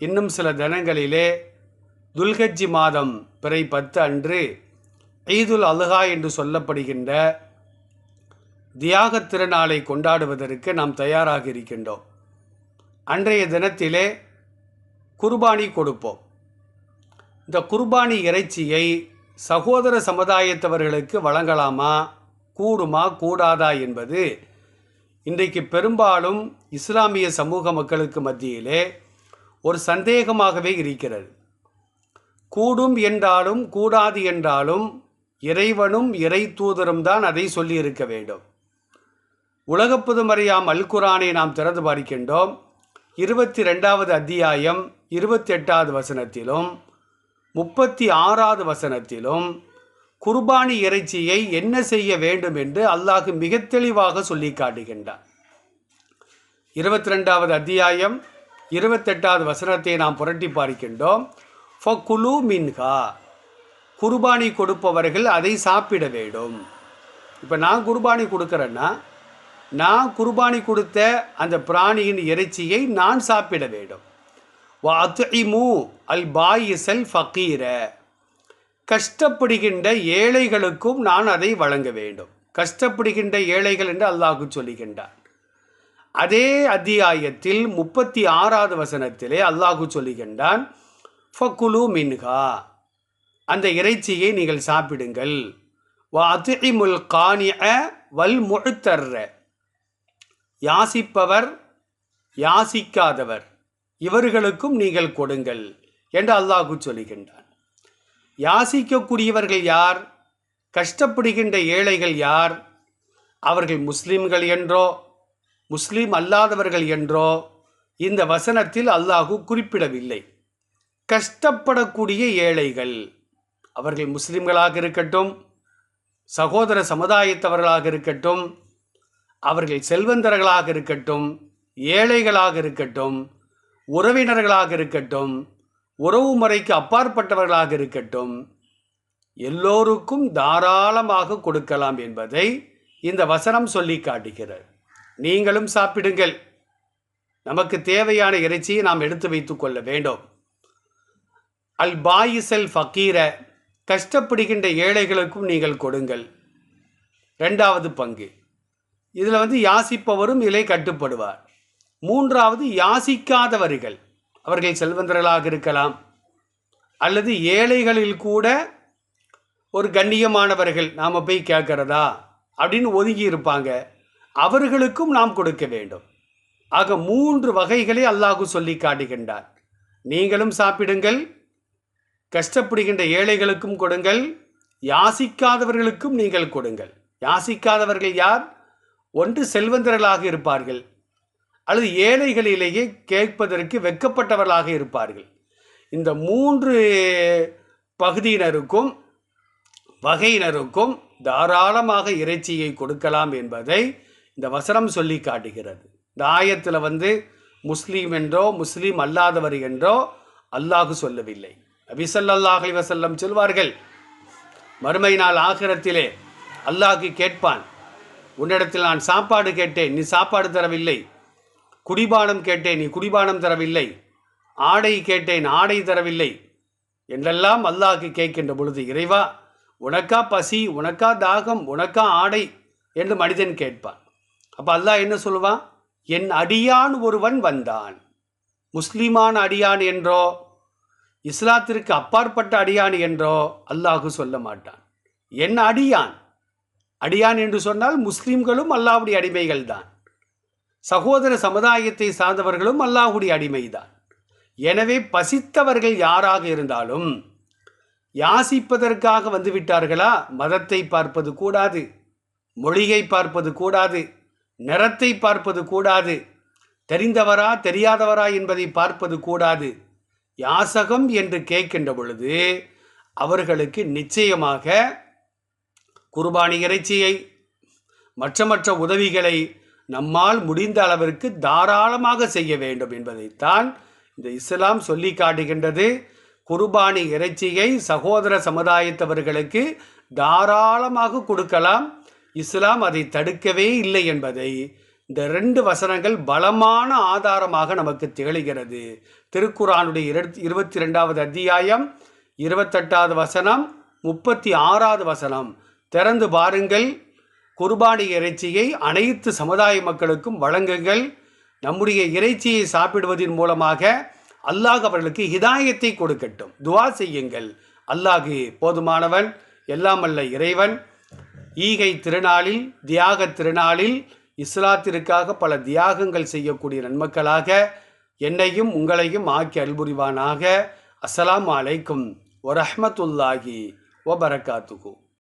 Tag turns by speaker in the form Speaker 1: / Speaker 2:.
Speaker 1: இன்னும் சில தினங்களிலே துல்கஜ்ஜி மாதம் பிறை பத்து அன்று ஈதுல் அல்ஹா என்று சொல்லப்படுகின்ற தியாகத் திருநாளை கொண்டாடுவதற்கு நாம் தயாராக இருக்கின்றோம். அன்றைய தினத்திலே குர்பானி கொடுப்போம். இந்த குர்பானி இறைச்சியை சகோதர சமுதாயத்தவர்களுக்கு வழங்கலாமா? கூடுமா? கூடாதா? என்பது இன்றைக்கு பெரும்பாலும் இஸ்லாமிய சமூக மக்களுக்கு மத்தியிலே ஒரு சந்தேகமாகவே இருக்கிறது. கூடும் என்றாலும் கூடாது என்றாலும் இறைவனும் இறை தூதரும் தான் அதை சொல்லியிருக்க வேண்டும். உலகப் புதுமறையாம் அல் குரானை நாம் திறந்து பார்க்கின்றோம். இருபத்தி ரெண்டாவது அத்தியாயம் இருபத்தி எட்டாவது வசனத்திலும் முப்பத்தி ஆறாவது வசனத்திலும் குர்பானி இறைச்சியை என்ன செய்ய வேண்டும் என்று அல்லாஹ் மிக தெளிவாக சொல்லி காட்டுகின்றார் இருபத்தி ரெண்டாவது அத்தியாயம் இருபத்தெட்டாவது வசனத்தை நாம் புரட்டி பார்க்கின்றோம். ஃபக்குலு மின்ஹா. குர்பானி கொடுப்பவர்கள் அதை சாப்பிட வேண்டும். இப்போ நான் குர்பானி கொடுக்குறேன்னா நான் குர்பானி கொடுத்த அந்த பிராணியின் இறைச்சியை நான் சாப்பிட வேண்டும். வாத்துஇமு அல் பாயிசல் ஃபக்கீர கஷ்டப்படுகின்ற ஏழைகளுக்கும் நான் அதை வழங்க வேண்டும். கஷ்டப்படுகின்ற ஏழைகள் என்று அல்லாஹு சொல்லுகின்றார் அதே அத்தியாயத்தில் முப்பத்தி ஆறாவது வசனத்திலே அல்லாஹு சொல்லுகின்றான் ஃபக்குலு மின்ஹா. அந்த இறைச்சியை நீங்கள் சாப்பிடுங்கள். வா அதிமுல் காணிய வல் முழுத்தர்ற யாசிப்பவர் யாசிக்காதவர் இவர்களுக்கும் நீங்கள் கொடுங்கள் என்று அல்லாஹு சொல்லுகின்றான். யாசிக்கக்கூடியவர்கள் யார்? கஷ்டப்படுகின்ற ஏழைகள் யார்? அவர்கள் முஸ்லிம்கள் என்றோ முஸ்லீம் அல்லாதவர்கள் என்றோ இந்த வசனத்தில் அல்லாஹு குறிப்பிடவில்லை. கஷ்டப்படக்கூடிய ஏழைகள் அவர்கள் முஸ்லிம்களாக இருக்கட்டும் சகோதர சமுதாயத்தவர்களாக இருக்கட்டும் அவர்கள் செல்வந்தர்களாக இருக்கட்டும் ஏழைகளாக இருக்கட்டும் உறவினர்களாக இருக்கட்டும் உறவு முறைக்கு அப்பாற்பட்டவர்களாக இருக்கட்டும் எல்லோருக்கும் தாராளமாக கொடுக்கலாம் என்பதை இந்த வசனம் சொல்லி காட்டுகிறது. நீங்களும் சாப்பிடுங்கள். நமக்கு தேவையான இறைச்சியை நாம் எடுத்து வைத்து கொள்ள வேண்டும். அல் பாயிசல் ஃபக்கீர கஷ்டப்படுகின்ற ஏழைகளுக்கும் நீங்கள் கொடுங்கள். ரெண்டாவது பங்கு. இதில் வந்து யாசிப்பவரும் இலை கட்டுப்படுவார். மூன்றாவது யாசிக்காதவர்கள். அவர்கள் செல்வந்தர்களாக இருக்கலாம். அல்லது ஏழைகளில் கூட ஒரு கண்ணியமானவர்கள் நாம் போய் கேட்குறதா? அப்படின்னு ஒதுங்கி இருப்பாங்க. அவர்களுக்கும் நாம் கொடுக்க வேண்டும். ஆக மூன்று வகைகளை அல்லாஹு சொல்லி காட்டுகின்றார் நீங்களும் சாப்பிடுங்கள். கஷ்டப்படுகின்ற ஏழைகளுக்கும் கொடுங்கள். யாசிக்காதவர்களுக்கும் நீங்கள் கொடுங்கள். யாசிக்காதவர்கள் யார்? ஒன்று செல்வந்தர்களாக இருப்பார்கள். அல்லது ஏழைகளிலேயே கேட்பதற்கு வெக்கப்பட்டவர்களாக இருப்பார்கள். இந்த மூன்று பகுதியினருக்கும் வகையினருக்கும் தாராளமாக இறைச்சியை கொடுக்கலாம் என்பதை இந்த வசனம் சொல்லி காட்டுகிறது. இந்த ஆயத்தில் வந்து முஸ்லீம் என்றோ முஸ்லீம் அல்லாதவர் என்றோ அல்லாஹு சொல்லவில்லை. நபிசல்லாஹ் வசல்லம் சொல்வார்கள் மறுமை நாள் ஆகிரத்திலே அல்லாஹு கேட்பான் உன்னிடத்தில் நான் சாப்பாடு கேட்டேன் நீ சாப்பாடு தரவில்லை. குடிபானம் கேட்டேன் நீ குடிபானம் தரவில்லை. ஆடை கேட்டேன் ஆடை தரவில்லை. என்றெல்லாம் அல்லாஹுக்கு கேட்கின்ற பொழுது இறைவா உனக்கா பசி உனக்கா தாகம் உனக்கா ஆடை என்று மனிதன் கேட்பான். அப்போ அல்லாஹ் என்ன சொல்லுவான்? என் அடியான் ஒருவன் வந்தான். முஸ்லீமான அடியான் என்றோ இஸ்லாத்திற்கு அப்பாற்பட்ட அடியான் என்றோ அல்லாஹு சொல்ல மாட்டான். என் அடியான். அடியான் என்று சொன்னால் முஸ்லீம்களும் அல்லாஹுடைய அடிமைகள் தான். சகோதர சமுதாயத்தை சார்ந்தவர்களும் அல்லாஹுடைய அடிமைதான் எனவே பசித்தவர்கள் யாராக இருந்தாலும் யாசிப்பதற்காக வந்து விட்டார்களா? மதத்தை பார்ப்பது கூடாது. மொழியை பார்ப்பது கூடாது. நிறத்தை பார்ப்பது கூடாது. தெரிந்தவரா தெரியாதவரா என்பதை பார்ப்பது கூடாது. யாசகம் என்று கேட்கின்ற பொழுது அவர்களுக்கு நிச்சயமாக குர்பானி இறைச்சியை மற்ற மற்ற உதவிகளை நம்மால் முடிந்த அளவிற்கு தாராளமாக செய்ய வேண்டும் என்பதைத்தான் இந்த இஸ்லாம் சொல்லி காட்டுகின்றது. குர்பானி இறைச்சியை சகோதர சமுதாயத்தவர்களுக்கு தாராளமாக கொடுக்கலாம். இஸ்லாம் அதை தடுக்கவே இல்லை என்பதை இந்த ரெண்டு வசனங்கள் பலமான ஆதாரமாக நமக்கு திகழ்கிறது. திருக்குறானுடைய இருபத்தி ரெண்டாவது அத்தியாயம் இருபத்தெட்டாவது வசனம் முப்பத்தி ஆறாவது வசனம். திறந்து பாருங்கள் குர்பானி இறைச்சியை அனைத்து சமுதாய மக்களுக்கும் வழங்குங்கள். நம்முடைய இறைச்சியை சாப்பிடுவதன் மூலமாக அல்லாஹ் அவர்களுக்கு ஹிதாயத்தை கொடுக்கட்டும். துவா செய்யுங்கள். அல்லாஹு போதுமானவன் எல்லாம் அல்ல இறைவன். ஈகை திருநாளில் தியாக திருநாளில் இஸ்லாத்திற்காக பல தியாகங்கள் செய்யக்கூடிய நன்மக்களாக என்னையும் உங்களையும் ஆக்கி அல்புரிவானாக அஸ்லாம் அலைக்கும். ஒரஹமத்துல்லாஹி வபரகாத்துகு